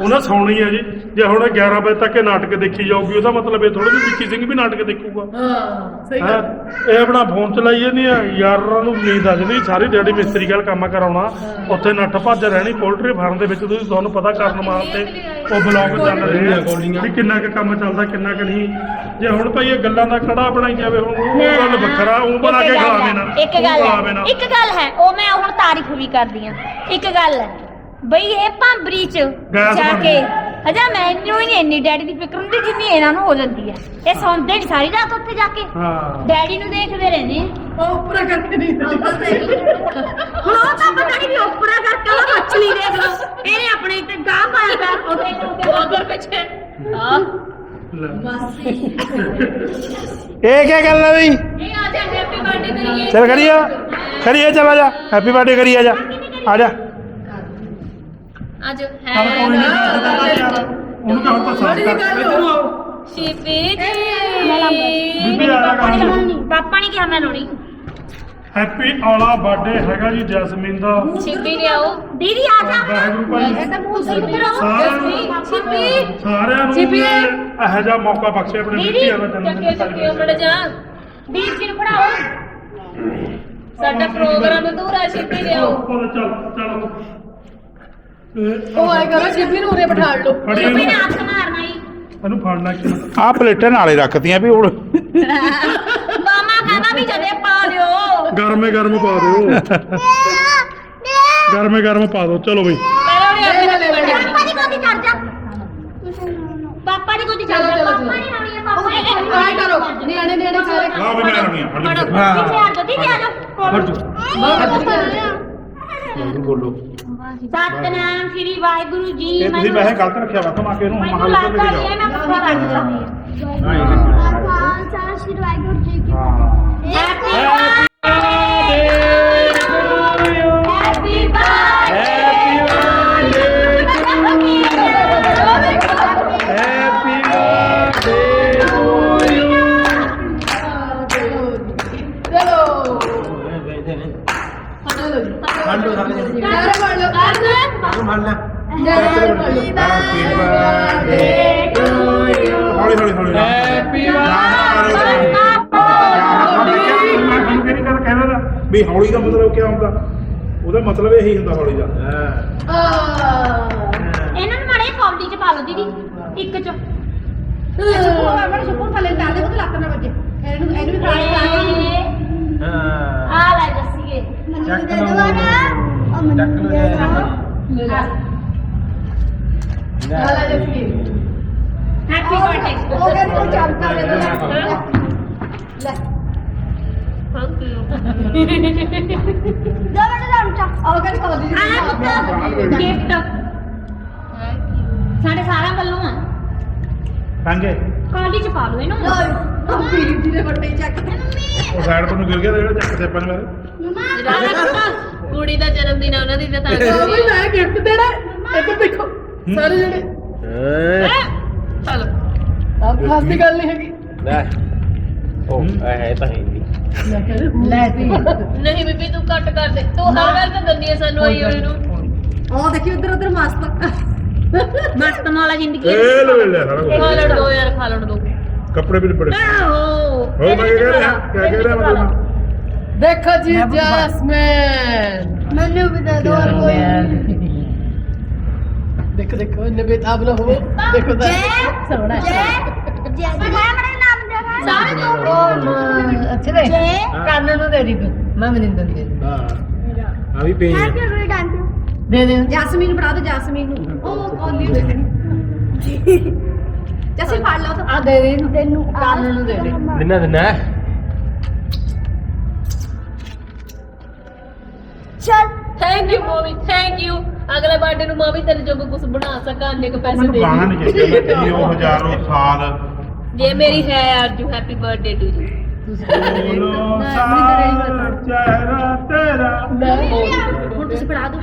ਉਹਨਾਂ ਸੌਣੀ ਆ ਜੀ। ਜੇ ਹੁਣ 11 ਵਜੇ ਤੱਕ ਇਹ ਨਾਟਕ ਦੇਖੀ ਜਾਊਗੀ ਉਹਦਾ ਮਤਲਬ ਇਹ ਥੋੜਾ ਵੀ ਵਿੱਕੀ ਸਿੰਘ ਵੀ ਨਾਟਕ ਦੇਖੂਗਾ। ਹਾਂ ਸਹੀ ਹੈਂ? ਇਹ ਆਪਣਾ ਫੋਨ ਚਲਾਈ ਜਾਂਦੀ ਆ ਯਾਰਾਂ ਨੂੰ ਨੀਂਦ ਆ ਜਾਂਦੀ ਸਾਰੀ ਦਿਹਾੜੀ ਮਿਸਤਰੀ ਗੱਲ ਕੰਮ ਕਰਾਉਣਾ। ਉੱਥੇ ਨੱਠ ਭੱਜ ਰਹਿਣੀ ਪੋਲਟਰੀ ਫਾਰਮ ਦੇ ਵਿੱਚ ਤੁਸੀਂ ਤੁਹਾਨੂੰ ਪਤਾ ਕਰਨ ਮਾਲ ਤੇ ਉਹ ਬਲੌਗ ਚੱਲ ਰਹੇ ਆ। ਵੀ ਕਿੰਨਾ ਕੁ ਕੰਮ ਚੱਲਦਾ ਕਿੰਨਾ ਕੁ ਨਹੀਂ। ਜੇ ਹੁਣ ਭਾਈ ਇਹ ਗੱਲਾਂ ਦਾ ਕੜਾ ਬਣਾਈ ਜਾਵੇ ਹੁਣ ਉਹ ਗੱਲ ਵੱਖਰਾ ਉਹ ਬਣਾ ਕੇ ਗੱਲ ਖਿਲਾਵੇ ਨਾ ਇੱਕ ਉਹ ਗੱਲ ਖਿਲਾਵੇ ਹੈ ਨਾ ਇੱਕ ਗੱਲ ਹੈ ਉਹ ਮੈਂ ਹੁਣ ਤਾਰੀਫ ਵੀ ਕਰਦੀ ਆ ਇੱਕ ਗੱਲ ਹੈ ਬਈ ਇਹ ਭਾਂਬਰੀ ਚ ਗੈਸ ਜਾ ਬਣ ਕੇ ਗਈ। ਹਜਾ ਮੈਨੂੰ ਹੀ ਨਹੀਂ ਇੰਨੀ ਡੈਡੀ ਦੀ ਫਿਕਰ ਹੁੰਦੀ ਜਿੰਨੀ ਇਹਨਾਂ ਨੂੰ ਹੋ ਜਾਂਦੀ ਹੈ। ਇਹ ਸੌਂਦੇ ਨਹੀਂ ਸਾਰੀ ਰਾਤ ਉੱਥੇ ਜਾ ਕੇ। ਹਾਂ। ਡੈਡੀ ਨੂੰ ਦੇਖਦੇ ਰਹਿੰਦੇ ਆ। ਉਹ ਉੱਪਰ ਕਰਕੇ ਨਹੀਂ ਹੁਣ ਉਹ ਤਾਂ ਪਤਾ ਨਹੀਂ ਵੀ ਉੱਪਰਾ ਕਰਕੇ ਉਹ ਮੱਛਲੀ ਦੇਖ ਲਓ ਇਹਨੇ ਆਪਣੇ ਤੇ ਗਾਹ ਪਾਇਆ ਪਿਆ। ਉਹਦੇ ਉਧਰ ਪਿੱਛੇ ਹਾਂ। ਇਹ ਕੀ ਗੱਲ ਹੈ ਬਈ? ਇਹ ਆ ਜਾ ਹੈਪੀ ਬਰਥਡੇ ਕਰੀਏ ਚਲ ਕਰੀਏ ਕਰੀਏ ਚਲ ਜਾ। ਹੈਪੀ ਬਰਥਡੇ ਕਰੀਏ ਜਾ। ਆ ਜਾ। ਅੱਜ ਚੱਲ ਕੋਈ ਨਹੀਂ ਉਹਨੂੰ ਕਹੋ ਤਾਂ ਸਾਥ ਕਰ। ਇੱਧਰ ਆਓ ਬੀਬੀ ਆ ਜਾ ਕਰ ਪਾਪਾ ਨੇ ਕਿਹਾ ਮੈਂ ਰੋਣੀ ਹੈਪੀ ਆਲਾ ਬਰਥਡੇ ਹੈਗਾ ਜੀ ਜੈਸਮੀਨ ਦਾ। ਸ਼ਿਪੀ ਲਿਆਓ। ਦੀਦੀ ਆ ਜਾ। ਵਾਹਿਗੁਰੂ ਭਾਈ। ਸਾਰਿਆਂ ਨੂੰ ਸ਼ਿਪੀ ਸਾਰਿਆਂ ਨੂੰ ਜੀ। ਇਹੋ ਜਿਹਾ ਮੌਕਾ ਬਖਸ਼ੇ ਆਪਣੇ ਦੀਦੀ, ਬੇਟੀਆਂ ਦਾ ਜਨਮ ਚੱਕੇ ਚੱਕੇ ਮੜ ਜਾ। ਵੀਰ ਜੀ ਨੂੰ ਫੜਾਓ ਸਾਡਾ ਪ੍ਰੋਗਰਾਮ ਅਧੂਰਾ ਸ਼ਿਪੀ ਲਿਆਓ। ਚੱਲ ਚੱਲ। ਉਹ ਆਏ ਕਰੋ ਸ਼ਿਪੀ ਨੂੰ ਉਰੇ ਬਿਠਾ ਲਓ। ਫੜੀ ਇਹਨੂੰ ਹੱਥ ਮਾਰਨਾ ਹੀ ਇਹਨੂੰ ਫੜਨਾ ਕਿ। ਆ ਪਲੇਟਾਂ ਨਾਲੇ ਰੱਖਤੀਆਂ ਵੀ ਹੁਣ। ਮਾਮਾ ਕਹਿੰਦਾ ਵੀ ਜਦੇ ਪਾ ਲਿਓ ਗਰਮੇ ਗਰਮ ਪਾ ਦਿਓ। ਗਰਮੇ ਗਰਮ ਪਾ ਦਿਓ। ਚਲੋ ਬਈ। ਪਾਪਾ ਦੀ ਗੋਦੀ ਚੜ ਜਾ। ਪਾਪਾ ਦੀ ਗੋਦੀ ਚੜ ਜਾ। ਪਾਪਾ ਨਹੀਂ ਲਾਉਣੀ ਹੈ ਪਾਪਾ ਨੇ ਆਏ ਕਰੋ। ਨਿਆਣੇ ਨਿਆਣੇ ਸਾਰੇ। ਲਾ ਵੀ ਮੈਂ ਰਮੀਆਂ ਫੜ ਲਈ ਪਿੱਛੇ ਆ ਜਾਓ ਦੀਦੀ ਆ ਜਾਓ। ਫੜ ਤੂੰ ਬੋਲੋ। ਸਤਨਾਮ ਸ੍ਰੀ ਵਾਹਿਗੁਰੂ ਜੀ ਇਹ ਤੁਸੀਂ ਵੈਸੇ ਗਲਤ ਰੱਖਿਆ ਵਾ ਕਮਾ ਕੇ ਇਹਨੂੰ ਮੈਨੂੰ ਮਹਾਲ ਤੋਂ ਲੱਗਦਾ ਲੈ ਨਹੀਂ ਜਾਓ ਮੈਂ ਪੱਕਾ ਰੱਖਦਾ ਖਾਲਸਾ ਸ਼੍ਰੀ ਵਾਹਿਗੁਰੂ ਜੀ ਕੀ ਹਾਂ ਹੈਪੀ ਹੌਲੀ ਦਾ ਮਤਲਬ ਕੀ ਹੁੰਦਾ? ਉਹਦਾ ਮਤਲਬ ਇਹੀ ਹੁੰਦਾ ਹੌਲੀ ਦਾ। ਆ ਇਹਨਾਂ ਨੂੰ ਮਾੜੇ ਕੌਲੀ ਚ ਪਾ ਲਓ ਦੀਦੀ ਇੱਕ ਚ। ਆ ਲੈ ਜੱਸੀਏ ਚੱਕ ਲਓ ਚੱਕ ਹਾਲਾ ਜੱਸੀ ਹੈਪੀ ਬਰਥਡੇ ਉਹ ਕਹਿੰਦੇ ਤੂੰ ਚੱਲ ਕਰ ਲੈ ਦੋ ਮਿੰਟ ਦਾ ਰੁਕ ਆਹ ਕਹਿੰਦੇ ਕਾਲਜ ਆ ਗਿਫਟ ਸਾਡੇ ਸਾਰਿਆਂ ਵੱਲੋਂ ਆ। ਟਾਂਗੇ ਕੌਲੀ ਚ ਪਾ ਲਓ ਇਹਨੂੰ। ਲਓ ਵੀਰ ਜੀ ਦੇ ਵੱਡੇ ਚੱਕ। ਉਹ ਸਾਈਡ ਤੋਂ ਨੂੰ ਗਿਰ ਗਿਆ ਤੇ ਜਿਹੜਾ ਚੱਕ ਤੇ ਪੰਜ ਮੇਰੇ ਕੁੜੀ ਦਾ ਜਨਮ ਦਿਨ ਆ ਉਹਨਾਂ ਦੀ ਤਾਂ ਤਾਂ ਚਲੋ ਬਈ ਮੈਂ ਗਿਫਟ ਦੇਣਾ। ਇੱਧਰ ਦੇਖੋ ਸਾਰੇ ਜਿਹੜੇ ਚਲੋ। ਆਪ ਖਾਸ ਦੀ ਗੱਲ ਨਹੀਂ ਹੈਗੀ। ਲੈ। ਤੀ ਨਹੀਂ ਬੀਬੀ ਤੂੰ ਕੱਟ ਕਰ ਦੇ। ਤੂੰ ਹਰ ਵਾਰ ਤਾਂ ਦੰਦੀ ਆ ਸਾਨੂੰ ਆਈ ਹੋਈ ਨੂੰ। ਉਹ ਦੇਖੀ ਉਧਰ ਉਧਰ ਮਸਤ। ਮਸਤ ਵਾਲਾ ਜ਼ਿੰਦਗੀ ਇਹ ਲੈ ਲੈ ਸਾਰਾ ਕੁਛ। ਖਾ ਲੈਣ ਦੋ ਯਾਰ ਖਾ ਲੈਣ ਦੋ। ਕੱਪੜੇ ਵੀ ਲਿਪੜੇ ਆਹੋ ਹੋ ਮੈਂ ਕਹਿ ਰਿਹਾ ਕੀ ਕਹਿ ਰਿਹਾ ਮੈਂ ਦੇਖੋ ਜੀ ਜੈਸਮੈਨ। ਮੈਨੂੰ ਵੀ ਦੇ ਦੋ ਕੋਈ। ਦੇਖੋ ਦੇਖੋ ਇੰਨੇ ਬੇਤਾਬ ਨਾ ਹੋਵੋ। ਦੇਖੋ ਤਾਂ। ਸੋਹਣਾ ਜੈ ਜੈ। ਮੈਂ ਸਾਰੇ ਦੋ ਅੱਛੇ ਦੇ ਕੰਨ ਨੂੰ ਦੇ ਦੀ ਮੈਂ ਮਨਿੰਦਰ ਦੀ ਹਾਂ। ਆ ਵੀ ਪਈ ਬਰਥਡੇ ਦੇ ਦੇ। ਜੈਸਮੀਨ ਫੜਾ ਦੇ ਜੈਸਮੀਨ ਨੂੰ। ਉਹ ਕੌਲੀ ਦੇ। ਦੇ ਜੈਸਮੀਨ ਫੜ ਲਓ ਤਾਂ ਆ ਦੇ ਦੇ ਇਹਨੂੰ। ਤੈਨੂੰ ਕੰਨ ਨੂੰ ਦੇ ਦੇ। ਦਿਨਾ ਦਿਨਾ। ਚਲ। Thank you mommy thank you ਅਗਲੇ ਬਰਥਡੇ ਨੂੰ ਮਾਂ ਵੀ ਤੇਰੇ ਜੋਗ ਕੁਝ ਬਣਾ ਸਕਾਂ ਇੰਨੇ ਕੁ ਪੈਸੇ ਮੈਨੂੰ ਦੇ ਗਾਣਾ ਦੇ। ਨਹੀਂ ਚਾਹੀਦਾ। ਮੈਂ ਉਹ ਹਜ਼ਾਰੋਂ ਸਾਲ ਜੇ ਮੇਰੀ ਹੈ ਅਰਜੂ ਹੈਪੀ ਬਰਥਡੇ ਟੂ ਯੂ ਬੋਲੋ ਸਾਲ ਚਿਹਰਾ ਤੇਰਾ ਹੁਣ ਤੁਸੀਂ ਪੜਾ ਦਿਓ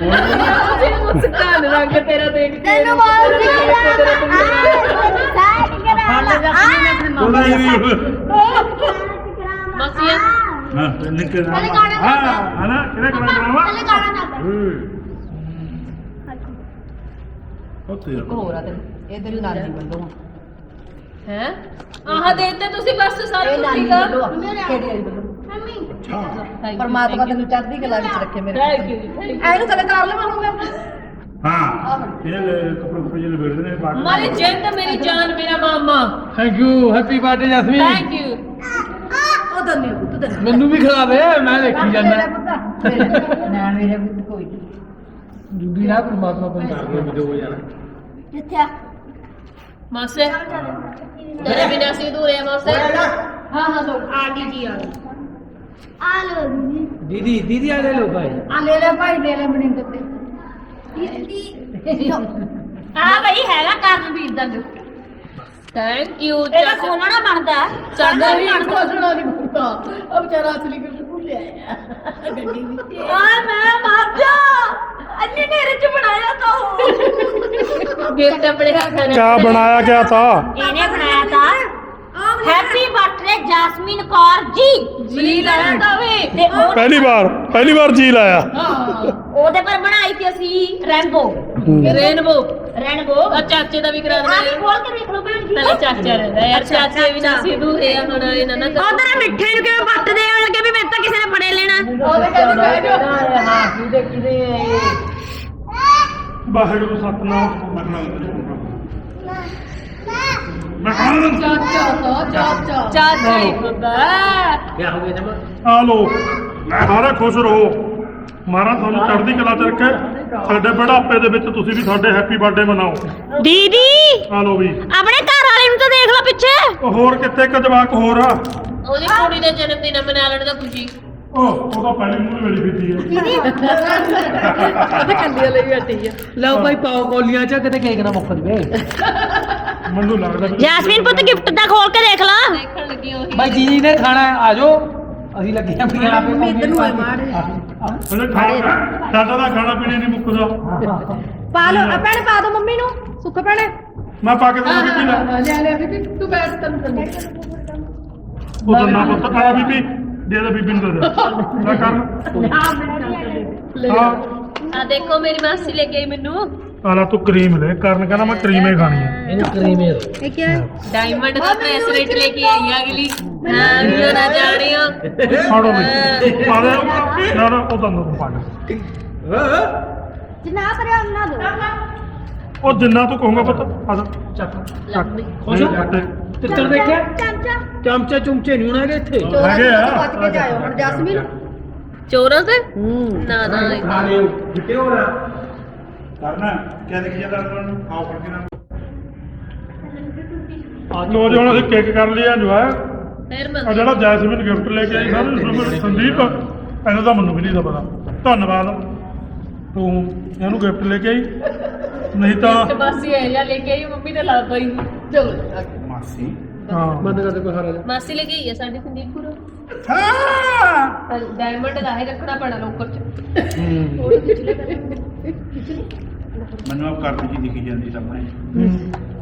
ਮੁਸਕਾਨ ਰੰਗ ਤੇਰਾ ਦੇਖ ਕੇ ਤੈਨੂੰ ਬਾਲ ਉਹਦਾ ਹੀ ਨਹੀਂ ਮਾਸੀਆ ਹਾਂ ਨਿਕਲ ਹਾਂ ਗਾ। ਹਨਾ ਕਿਹੜਾ ਗਾਣਾ ਗਾਣਾ ਨਾ ਉਹ ਤੇਰਾ ਹੋਰ ਆ ਇਹ ਤੇਰੀ ਨਾਨੀ ਵੱਲੋਂ ਹੈ? ਆਹ ਦੇ ਤੇ ਤੁਸੀਂ ਬਸ ਸਾਰੇ ਕੁਛ ਠੀਕ ਆ। ਆ ਅੱਛਾ। ਪਰਮਾਤਮਾ ਤੈਨੂੰ ਚੜ੍ਹਦੀ ਕਲਾ ਵਿੱਚ ਰੱਖੇ ਮੇਰੇ ਥੈਂਕ ਯੂ ਥੈਂਕ ਐਨੂੰ ਥੱਲੇ ਕਰ ਲਵਾਂ ਹੁਣ ਮੈਂ। ਹਾਂ ਇਹ ਕੱਪੜੇ ਕੁਪੜੇ ਜਿਹੇ ਵੇੜਦੇ ਨੇ ਪਾ ਕੇ। ਮਾਰੀ ਜਿੰਦ ਮੇਰੀ ਜਾਨ ਮੇਰਾ ਮਾਮਾ। Thank you happy birthday Jasmine thank you ਉਹ ਦੰਨੇ ਤੂੰ ਦੰਨੇ ਮੈਨੂੰ ਵੀ ਖਿਲਾ ਦੇ ਮੈਂ ਦੇਖੀ ਮੇਰਾ ਜਾਂਦਾ। ਪੁੱਤ ਨਾ ਮੇਰੇ ਪੁੱਤ ਕੋਈ ਨਹੀਂ। ਜੁਗੀ ਨਾ ਪਰਮਾਤਮਾ ਬੰਦ। ਜਿੱਥੇ ਮਾਸੇ ਤੇਰੇ ਬਿਨਾ ਸੀ ਦੂਰੇ ਆ ਮਾਸੇ ਹਾਂ ਹਾਂ ਲੋ ਆ ਗਈ ਜੀ ਆ ਗਈ। ਆ ਲੋ ਦੀਦੀ ਦੀਦੀ ਦੀਦੀ ਆਲੇ ਲੋਕ ਆਏ ਆ ਲੈ ਲੈ ਭਾਈ ਲੈ ਲੈ ਮਨਿੰਦਰ ਤੇ ਦੀਦੀ। ਆ ਬਈ ਹੈਗਾ ਕਰਨਵੀਰ ਦਾ ਗਿਫਟ ਥੈਂਕ ਯੂ ਇਹਦਾ ਖੋਲਣਾ ਬਣਦਾ। ਸਾਡਾ ਵੀ ਕੋਸਣਾ ਨਹੀਂ ਪੁੱਤਾ ਅਬ ਵਿਚਾਰਾ ਅਸਲੀ ਗਿਫਟ ਭੁੱਲਿਆ ਆ ਗੱਡੀ ਵਿੱਚ ਓਏ ਮੈਂ ਮਰ ਜਾ। ਅੰਨੀ ਨੇਰੇ ਚ ਬਣਾਇਆ ਤਾ ਉਹ। ਗਿਫਟ ਆਪਣੇ ਹੱਥਾਂ ਨਾਲ ਕਿਆ ਬਣਾਇਆ ਗਿਆ ਤਾ? ਇਹਨੇ ਬਣਾਇਆ ਤਾ। Happy birthday jasmine Kaur ji ਜੀ ਲਾਇਆ ਤਾਂ ਵੇ। ਤੇ ਉਹ ਪਹਿਲੀ ਵਾਰ ਪਹਿਲੀ ਵਾਰ ਜੀ ਲਾਇਆ। ਉਹਦੇ ਪਰ ਬਣਾਈ ਤੇ ਅਸੀਂ ਰੈਂਬੋ ਰੇਨਬੋ? ਰੈਂਬੋ ਆ ਚਾਚੇ ਦਾ ਵੀ ਕਰਾ ਆ। ਦੇਣਾ ਵੀ ਖੋਲ ਕੇ ਦੇਖ ਲਓ ਭੈਣ ਜੀ। ਪਹਿਲੇ ਚਾਚਾ ਰਹਿੰਦਾ ਯਾਰ ਅੱਛਾ, ਚਾਚੇ ਵੀ ਨਾ ਚਾਚਾ। ਸਿੱਧੂ ਇਹ ਹੁਣ ਇਹਨਾਂ ਨਾ ਉਧਰ ਮਿੱਠੇ ਨੂੰ ਕਿਵੇਂ ਵੱਟ ਦੇਣ ਲੱਗੇ ਵੀ ਮੇਰੇ ਤਾਂ ਕਿਸੇ ਨੇ ਫੜੇ ਲੈਣਾ। ਉਹਦੇ ਕਹਿੰਦੇ ਬਹਿ ਜਾ ਹਾਂ ਕਿਹਦੇ ਕਿਹਦੇ ਵਾਹਿਗੁਰੂ ਸਤਨਾਮ। ਚਾਚਾ ਤਾਂ ਚਾਚਾ। ਚਾਚਾ ਹੀ ਹੁੰਦਾ ਆ ਲੋ ਸਾਰੇ ਖੁਸ਼ ਰਹੋ। ਮਹਾਰਾਜ ਤੁਹਾਨੂੰ ਚੜ੍ਹਦੀ ਕਲਾ ਚ ਰੱਖੇ। ਸਾਡੇ ਬੁਢਾਪੇ ਦੇ ਵਿੱਚ ਤੁਸੀਂ ਵੀ ਸਾਡੇ ਹੈਪੀ ਬਰਥਡੇ ਮਨਾਓ। ਦੀਦੀ ਆ ਲੋ ਵੀ। ਆਪਣੇ ਘਰ ਵਾਲੇ ਨੂੰ ਤਾਂ ਦੇਖ ਲਓ ਪਿੱਛੇ। ਉਹ ਹੋਰ ਕਿੱਥੇ ਇੱਕ ਜਵਾਕ ਹੋਰ ਆ। ਉਹਦੀ ਕੁੜੀ ਦਾ ਜਨਮ ਦਿਨ ਮਨਾ ਲੈਣ ਦਾ ਖੁਸ਼ੀ। ਉਹ ਉਹਦਾ ਪਹਿਲੀ ਮੂੰਹ ਵੇਲੀ ਫਿੱਟੀ ਹੈ ਕੰਡੀਆਂ ਲਈ ਬੈਠੀ ਆ। ਲਓ ਭਾਈ ਪਾਓ ਕੋਲੀਆਂ ਚ ਕਿਤੇ ਕੇਕ ਨਾ ਮੁੱਕ ਜਵੇ। ਮੈਨੂੰ ਲੱਗਦਾ ਵੀ ਜੈਸਮੀਨ ਪੁੱਤ ਗਿਫਟ ਦਾ ਖੋਲ ਕੇ ਦੇਖ ਲਾ। ਦੇਖਣ ਲੱਗੀ ਉਹੀ। ਭਾਈ ਜੀ ਜੀ ਨੇ ਖਾਣਾ ਹੈ, ਆ ਜਾਓ। ਅਸੀਂ ਲੱਗੇ ਆਂ ਪੀਣ ਆਪੇ ਇੱਧਰ ਨੂੰ ਆ ਮਾੜੇ ਉਹਨੇ ਖਾਣਾ ਸਾਡਾ ਤਾਂ ਖਾਣਾ ਪੀਣਾ ਨਹੀਂ ਮੁੱਕਦਾ। ਪਾ ਲਓ ਆ ਭੈਣੇ ਪਾ ਦੋ ਮੰਮੀ ਨੂੰ। ਸੁੱਖ ਭੈਣੇ। ਮੈਂ ਪਾ ਕੇ ਤੁਹਾਨੂੰ ਕਿੱਥੇ ਲੈ ਲੈ ਲੈ ਬੀਬੀ ਤੂੰ ਬੈਠ ਤੈਨੂੰ ਤੈਨੂੰ। ਉਹ ਦੰਨਾ ਪੁੱਤ ਆ ਬੀਬੀ। ਦੇ ਦੇ ਬੀਬੀ ਨੂੰ ਦੇ ਦੇ। ਮੈਂ ਕਰ ਹਾਂ। ਆ ਦੇਖੋ ਮੇਰੀ ਮਾਸੀ ਲੈ ਕੇ ਆਈ ਮੈਨੂੰ। ਆਲਾ ਤੂੰ ਕਰੀਮ ਲੈ ਕਰਨ ਕਹਿੰਦਾ ਮੈਂ ਕਰੀਮ ਹੀ ਖਾਣੀ ਹੈ ਇਹਨੂੰ ਕਰੀਮੇ ਇਹ ਕੀ ਹੈ ਡਾਇਮੰਡ ਦਾ ਬ੍ਰੇਸਲੇਟ ਲੈ ਕੇ ਆਈ ਆ ਅਗਲੀ। ਹਾਂ ਵੀ ਉਹ ਨਾ ਜਾਣਿਓ ਫਾੜੋ ਵੀ। ਪਾ ਦੇ ਨਾ ਨਾ ਉਹ ਤੂੰ ਪਾ ਦੇ ਜਿੰਨਾ ਭਰਿਆ ਉਹਨਾਂ ਦੋ। ਉਹ ਜਿੰਨਾ ਤੂੰ ਕਹੂੰਗਾ ਪੁੱਤ ਆ ਜਾ ਚੱਕ ਚੱਕ। ਖੁਸ਼ ਹੋ? ਤਿੱਤਰ ਦੇਖਿਆ? ਚਮਚਾ ਚਮਚੇ। ਚੁੰਮਚੇ ਨਹੀਂ ਹੋਣਗੇ ਇੱਥੇ? ਹੈਗੇ ਆ। ਬਚ ਕੇ ਜਾਇਓ ਹੁਣ ਜਸਮੀਨ। ਚੋਰਾਂ ਤੇ? ਨਾ ਨਾ? ਕਰਨਾ ਕਿਆ ਲਿਖੀ ਜਾਂਦਾ ਤੁਹਾਨੂੰ ਆਓ ਫੜ ਕੇ ਨਾ ਨੌਜਵਾਨ ਅਸੀਂ ਕੇਕ ਕਰ ਲਿਆ ਜਵਾਇਆ ਫਿਰ ਆ ਜਿਹੜਾ ਜੈਸਮੀਨ ਗਿਫਟ ਲੈ ਕੇ ਆਈ ਸਾਨੂੰ ਸੰਦੀਪ ਇਹਨੂੰ ਤਾਂ ਮੈਨੂੰ ਵੀ ਨਹੀਂ ਦਾ ਪਤਾ। ਧੰਨਵਾਦ। ਤੂੰ ਇਹਨੂੰ ਗਿਫਟ ਲੈ ਕੇ ਆਈ। ਨਹੀਂ ਤਾਂ ਆ ਜਾ ਲੈ ਕੇ ਆਈ ਮੰਮੀ ਨੇ ਲਾ ਪਈ ਚਲੋ। ਮਾਸੀ? ਹਾਂ। ਬੰਦ ਕਰ ਦੇ ਕੋਈ ਹਾਰਾ ਮਾਸੀ ਲੈ ਕੇ ਆਈ ਆ ਸਾਡੇ ਸੰਦੀਪ ਪੂਰਾ। ਹਾਂ। ਡਾਇਮੰਡ ਦਾ ਹੈ ਰੱਖਣਾ ਪੈਣਾ ਲੋਕਰ ਚ। ਮੈਨੂੰ ਆਪ ਕਰਦੀ ਜੀ ਦਿਖੀ ਜਾਂਦੀ ਸਾਹਮਣੇ।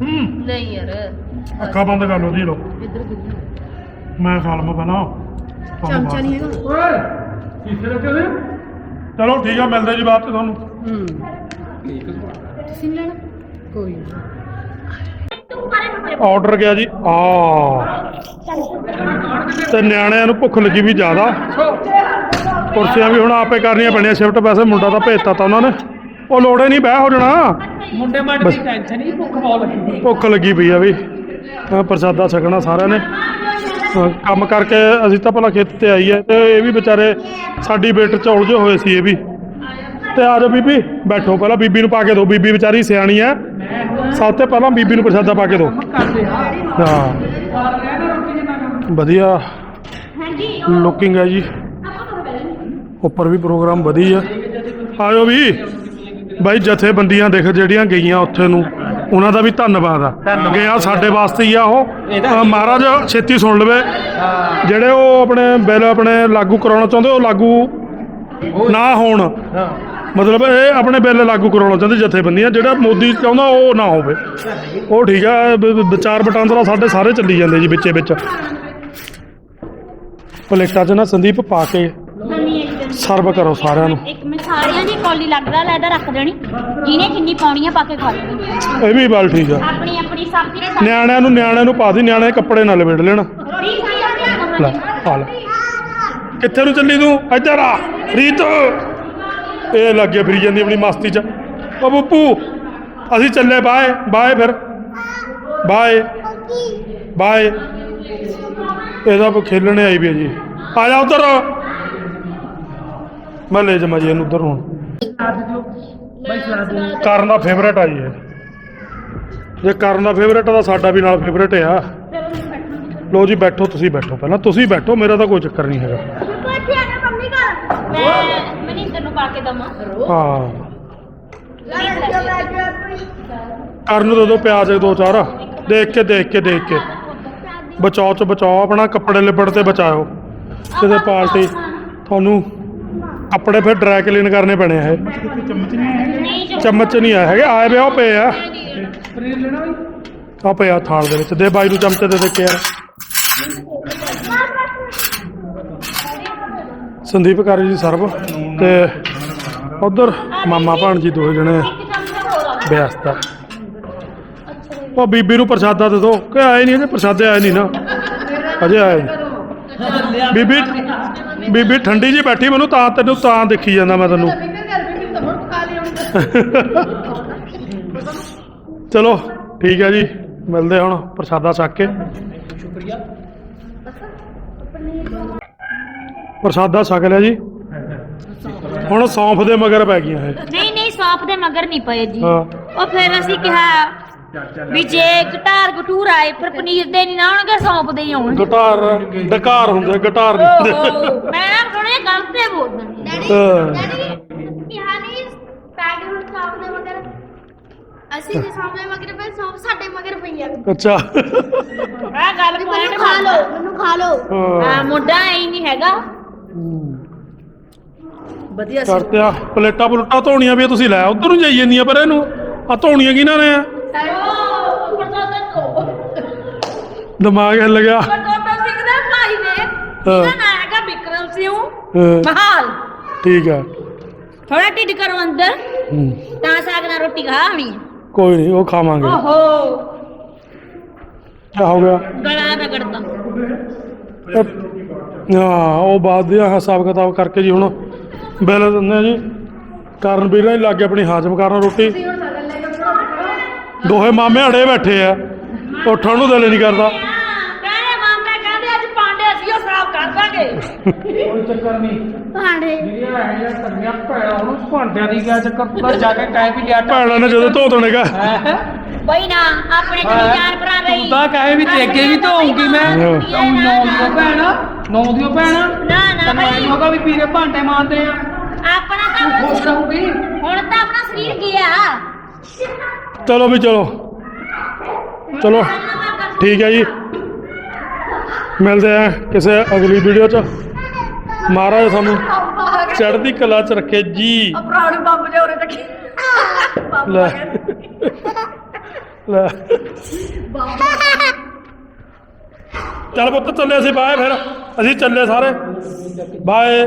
ਹੂੰ। ਨਹੀਂ ਯਾਰ। ਅੱਖਾਂ ਬੰਦ ਕਰ ਲਓ ਜੀ ਲੋ ਮੈਂ ਸਾਲਮ ਪਹਿਲਾਂ। ਚਮਚਾ ਨਹੀਂ ਹੈਗਾ। ਓਏ! ਕਿੱਥੇ ਰੱਖੇ ਹੋਏ ਚਲੋ ਠੀਕ ਆ ਮਿਲਦੇ ਜੀ ਬਾਅਦ ਚ ਤੁਹਾਨੂੰ। ਸਿਮਰਨ ਕੋਈ ਨੀ। ਆਰਡਰ ਗਿਆ ਜੀ। ਆ। ਤੇ ਨਿਆਣਿਆਂ ਨੂੰ ਭੁੱਖ ਲੱਗੀ ਵੀ ਜ਼ਿਆਦਾ। ਕੁਰਸੀਆਂ ਵੀ ਹੁਣ ਆਪੇ ਕਰਨੀਆਂ ਪੈਣੀਆਂ ਸ਼ਿਫਟ ਵੈਸੇ ਮੁੰਡਾ ਤਾਂ ਭੇਜਤਾ ਤਾਂ ਉਹਨਾਂ ਨੇ। ਉਹ ਲੋੜੇ ਨਹੀਂ ਬਹਿ ਹੋ ਜਾਣਾ। ਮੁੰਡੇ ਮੰਡ ਦੀ ਟੈਨਸ਼ਨ ਨਹੀਂ ਭੁੱਖ ਬਹੁਤ ਲੱਗੀ ਭੁੱਖ ਲੱਗੀ ਪਈ ਆ ਵੀ। ਪ੍ਰਸਾਦਾ ਛਕਣਾ ਸਾਰਿਆਂ ਨੇ। ਕੰਮ ਕਰਕੇ ਅਸੀਂ ਤਾਂ ਭਲਾ ਖੇਤ ਤੇ ਆਈ ਹੈ ਤੇ ਇਹ ਵੀ ਵਿਚਾਰੇ ਸਾਡੀ ਵੇਟ ਚ ਉਲਝੇ ਹੋਏ ਸੀ ਇਹ ਵੀ। ਤੇ ਆ ਜਾਓ ਬੀਬੀ ਬੈਠੋ ਪਹਿਲਾਂ ਬੀਬੀ ਨੂੰ ਪਾ ਕੇ ਦਿਓ। ਬੀਬੀ ਵਿਚਾਰੀ ਸਿਆਣੀ ਹੈ। ਸਭ ਤੋਂ ਪਹਿਲਾਂ ਬੀਬੀ ਨੂੰ ਪ੍ਰਸਾਦਾ ਪਾ ਕੇ ਦਿਓ। ਆ ਹਾਂ। ਵਧੀਆ। ਲੁਕਿੰਗ ਹੈ ਜੀ। ਉੱਪਰ ਵੀ ਪ੍ਰੋਗਰਾਮ ਵਧੀਆ। ਆਇਓ ਵੀ। ਬਾਈ ਜਥੇਬੰਦੀਆਂ ਦੇਖ ਜਿਹੜੀਆਂ ਗਈਆਂ ਉੱਥੇ ਨੂੰ। ਉਹਨਾਂ ਦਾ ਵੀ ਧੰਨਵਾਦ ਆ। ਗਿਆ ਸਾਡੇ ਵਾਸਤੇ ਹੀ ਆ ਉਹ। ਮਹਾਰਾਜ ਛੇਤੀ ਸੁਣ ਲਵੇ। ਜਿਹੜੇ ਉਹ ਆਪਣੇ ਬਿੱਲ ਆਪਣੇ ਲਾਗੂ ਕਰਾਉਣਾ ਚਾਹੁੰਦੇ ਉਹ ਲਾਗੂ ਨਾ ਹੋਣ। ਮਤਲਬ ਇਹ ਆਪਣੇ ਬਿੱਲ ਲਾਗੂ ਕਰਾਉਣਾ ਚਾਹੁੰਦੇ ਜਥੇਬੰਦੀਆਂ ਜਿਹੜਾ ਮੋਦੀ ਚਾਹੁੰਦਾ ਉਹ ਨਾ ਹੋਵੇ। ਉਹ ਠੀਕ ਆ ਵਿਚਾਰ ਵਟਾਂਦਰਾ ਸਾਡੇ ਸਾਰੇ ਚੱਲੀ ਜਾਂਦੇ ਜੀ ਵਿੱਚੇ ਵਿੱਚ। ਪਲੇਟਾਂ 'ਚ ਨਾ ਸੰਦੀਪ ਪਾ ਕੇ ਸਰਵ ਕਰੋ ਸਾਰਿਆਂ ਨੂੰ। ਇੱਕ ਮੈਂ ਸਾਰਿਆਂ ਦੀ ਕੌਲੀ ਲੱਗਦਾ ਲੈਦਾ ਰੱਖ ਦੇਣੀ। ਜਿਹਨੇ ਜਿੰਨੀ ਪਾਉਣੀ ਆ ਪਾ ਕੇ ਖਾ ਲੈਣੀ। ਇਹ ਵੀ ਗੱਲ ਠੀਕ ਆ। ਆਪਣੀ ਆਪਣੀ ਸਬਜ਼ੀ ਦੇ ਨਿਆਣਿਆਂ ਨੂੰ ਨਿਆਣਿਆਂ ਨੂੰ ਪਾ ਦੀ ਨਿਆਣੇ ਕੱਪੜੇ ਨਾਲ ਲਪੇਟ ਲੈਣ। ਲੈ ਆ ਲੈ। ਕਿੱਥੇ ਨੂੰ ਚੱਲੀ ਤੂੰ? ਇੱਧਰ ਆ। ਰੀਤ! ਇਹ ਲੱਗੇ ਫਿਰੀ ਜਾਂਦੀ ਆਪਣੀ ਮਸਤੀ 'ਚ। ਉਹ ਬੱਪੂ, ਅਸੀਂ ਚੱਲੇ, ਬਾਏ ਬਾਏ ਫਿਰ। ਬਾਏ। ਬਾਏ। ਇਹਦਾ ਕੋ ਖੇਲਣੇ ਆਈ ਵੀ ਹੈ ਜੀ। ਆ ਜਾ ਉਧਰ। ਮੈਂ ਲੈ ਜਾਵਾਂ ਜੀ ਇਹਨੂੰ ਉਧਰ ਹੁਣ ਕਰਨ ਦਾ ਫੇਵਰੇਟ ਆ ਜੀ ਇਹ। ਜੇ ਕਰਨ ਦਾ ਫੇਵਰੇਟ ਆ ਤਾਂ ਸਾਡਾ ਵੀ ਨਾਲ ਫੇਵਰੇਟ ਆ। ਲੋ ਜੀ ਬੈਠੋ, ਤੁਸੀਂ ਬੈਠੋ। ਪਹਿਲਾਂ ਤੁਸੀਂ ਬੈਠੋ, ਮੇਰਾ ਤਾਂ ਕੋਈ ਚੱਕਰ ਨਹੀਂ ਹੈਗਾ। ਮੈਂ ਨੂੰ ਪਾ ਕੇ ਹਾਂ। ਕਰਨ ਨੂੰ ਦੇ ਦਿਓ ਪਿਆਜ਼ ਦੋ ਚਾਰ। ਦੇਖ ਕੇ ਦੇਖ ਕੇ ਦੇਖ ਕੇ। ਬਚਾਓ ਚ ਬਚਾਓ ਆਪਣਾ ਕੱਪੜੇ ਲਿਬੜ ਤੇ ਬਚਾਓ। ਕਿਤੇ ਪਾਰਟੀ ਤੁਹਾਨੂੰ ਕੱਪੜੇ ਫਿਰ ਡਰਾਈ ਕਲੀਨ ਕਰਨੇ ਪੈਣੇ ਆ ਇਹ। ਚਮਚ ਨਹੀਂ ਆਇਆ ਹੈਗੇ। ਆਏ ਵੇ ਉਹ ਪਏ ਆ। ਆ ਪਿਆ ਥਾਲ ਦੇ ਵਿੱਚ। ਦੇ ਬਾਈ ਨੂੰ ਚਮਚੇ ਦੇ ਦੇ ਕੇ ਯਾਰ। ਸੰਦੀਪ ਕਾਰੀ ਜੀ ਸਰਬ। ਤੇ ਉਧਰ ਮਾਮਾ ਭਾਣਜੀ ਦੋ ਜਣੇ ਵਿਅਸਤ ਆ। ਉਹ ਬੀਬੀ ਨੂੰ ਪ੍ਰਸ਼ਾਦਾ ਦੇ ਦੋ। ਕਿ ਆਏ ਨਹੀਂ ਅਜੇ ਪ੍ਰਸ਼ਾਦੇ ਆਏ ਨਹੀਂ ਨਾ। ਅਜੇ ਆਏ ਨੀ। ਬੀਬੀ ਬੀਬੀ ਠੰਡੀ ਜੀ ਬੈਠੀ ਮੈਨੂੰ, ਤਾਂ ਤੈਨੂੰ ਤਾਂ ਦੇਖੀ ਜਾਂਦਾ ਮੈਂ ਤੈਨੂੰ। ਚਲੋ, ਠੀਕ ਹੈ ਜੀ। ਮਿਲਦੇ ਹੁਣ ਪ੍ਰਸ਼ਾਦਾ ਛਕ ਕੇ। ਪ੍ਰਸ਼ਾਦਾ ਛਕ ਲਿਆ ਜੀ। ਹੁਣ ਸੌਂਫ ਦੇ ਮਗਰ ਪੈ ਗਈਆਂ ਇਹ। ਨਹੀਂ ਨਹੀਂ ਸੌਂਪ ਦੇ ਮਗਰ ਨਹੀਂ ਪਏ ਜੀ। ਹਾਂ। ਉਹ ਫਿਰ ਅਸੀਂ ਕਿਹਾ ਵੀ ਜੇ ਗਟਾਰ ਗਟੂਰ ਆਏ ਪਰ ਪਨੀਰ ਦੇ ਨਹੀਂ ਨਾ ਆਉਣਗੇ ਸੌਂਪ ਦੇ ਹੀ ਆਉਣਗੇ। ਗਟਾਰ ਡਕਾਰ ਹੁੰਦੇ ਗਟਾਰ ਨਹੀਂ ਹੁੰਦੇ। ਮੈਂ ਥੋੜੇ ਗਲਤ ਤੇ ਹਾਂ। ਅਸੀਂ ਦੇ ਸਾਹਮਣੇ ਮਗਰ ਪਏ ਸੌਂਪ ਸਾਡੇ ਮਗਰ ਪਈ ਆ। ਅੱਛਾ। ਆ ਗੱਲ ਮੈਨੂੰ ਖਾ ਲਓ ਮੈਨੂੰ ਖਾ ਲਓ। ਆ ਹਾਂ ਮੁੰਡਾ ਐ ਨਹੀਂ ਹੈਗਾ। ਵਧੀਆ ਪਲੇਟਾਂ ਪਲੂਟਾਂ ਧੋਣੀਆਂ ਵੀ ਤੁਸੀਂ ਲੈ ਉਧਰ ਨੂੰ ਜਾਈ ਜਾਂਦੀਆਂ ਪਰ ਇਹਨੂੰ। ਆ ਧੋਣੀਆਂ ਕਿਹਨਾਂ ਨੇ ਆ? ਉਹ ਪਰਦੋਤਾ ਤੋਂ ਦਿਮਾਗ ਹਿੱਲ ਗਿਆ। ਪਰਦੋਤਾ ਸਿੰਘ ਦਾ ਭਾਈ ਨੇ। ਇਹਦਾ ਨਾਂ ਹੈਗਾ ਵਿਕਰਮ ਸਿੰਘ ਹਾਂ, ਮਹਾਲ। ਠੀਕ ਆ। ਥੋੜਾ ਢਿੱਡ ਕਰੋ ਅੰਦਰ। ਹੂੰ, ਤਾਂ ਸਾਗ ਨਾਲ ਰੋਟੀ ਖਾਣੀ। ਕੋਈ ਨਹੀਂ ਉਹ ਖਾਵਾਂਗੇ। ਓਹੋ। ਕੀ ਹੋ ਗਿਆ? ਗਲਾ ਰਗੜਦਾ। ਅਹ ਹਾਂ ਉਹ ਬਾਅਦ ਦੇ ਹਿਸਾਬ ਕਿਤਾਬ ਕਰਕੇ ਜੀ ਹੁਣ ਬਿੱਲ ਦਿੰਦੇ ਆ ਜੀ। ਕਰਨ ਵੀਰਾਂ ਹੀ ਲੱਗੇ ਆਪਣੀ ਹਾਜ਼ਮ ਕਰਨ ਰੋਟੀ। ਦੋਹੇ ਮਾਮੇ ਅੜੇ ਬੈਠੇ ਆ। ਉੱਠਣ ਨੂੰ ਦਿਲ ਨਹੀਂ ਕਰਦਾ। ਕਹਿੰਦੇ ਮਾਮੇ ਕਹਿੰਦੇ ਅੱਜ ਪਾਂਡੇ ਅਸੀਂ ਉਹ ਸਾਫ਼ ਕਰ ਦਾਂਗੇ। ਕੋਈ ਚੱਕਰ ਨਹੀਂ। ਭਾਂਡੇ। ਜਿਹੜੀਆਂ ਇਹ ਜਿਹਾ ਕਰਨੀਆਂ ਭੈਣਾ ਉਹਨੂੰ ਭਾਂਡਿਆਂ ਦੀ ਕਿਆ ਚੱਕਰ? ਤਾਂ ਜਾ ਕੇ ਕਹਿ ਵੀ ਲਿਆ ਭੈਣਾਂ ਨੇ ਜਦੋਂ ਧੋ ਦੇਣੇਗਾ? ਬਈ ਨਾ ਆਪਣੇ ਕਨੀ ਜਾਨ ਭਰਾ ਰਹੀ ਤੂੰ ਤਾਂ ਕਹੇ ਵੀ ਤੇ ਅੱਗੇ ਵੀ ਧੋਉਂਗੀ ਮੈਂ। ਨੌ ਦਿਓ ਭੈਣਾ ਨੌ ਦਿਓ ਭੈਣਾ ਨਾ ਨਾ ਬਈ। ਐਂ ਹੋਗਾ ਵੀ ਪੀਰੇ ਭਾਂਡੇ ਮਾਰਦੇ ਆ। ਆਪਣਾ ਤੂੰ ਖੁਸ਼ ਰਹੂਗੀ ਹੁਣ ਤਾਂ ਆਪਣਾ ਸਰੀਰ ਗਿਆ। ਚਲੋ ਵੀ ਚਲੋ। ਚਲੋ ਠੀਕ ਹੈ ਜੀ। ਮਿਲਦੇ ਆ ਕਿਸੇ ਅਗਲੀ ਵੀਡੀਓ 'ਚ। ਮਹਾਰਾਜ ਸਾਨੂੰ ਚੜ੍ਹਦੀ ਕਲਾ 'ਚ ਰੱਖੇ ਜੀ। ਪੁਰਾਣੇ ਬੰਬ ਜੇ ਉਰੇ ਤੱਕ। ਲੈ। ਲੈ। ਚੱਲ ਪੁੱਤ ਚੱਲੇ ਅਸੀਂ ਬਾਏ ਫਿਰ। ਅਸੀਂ ਚੱਲੇ ਸਾਰੇ। ਬਾਏ।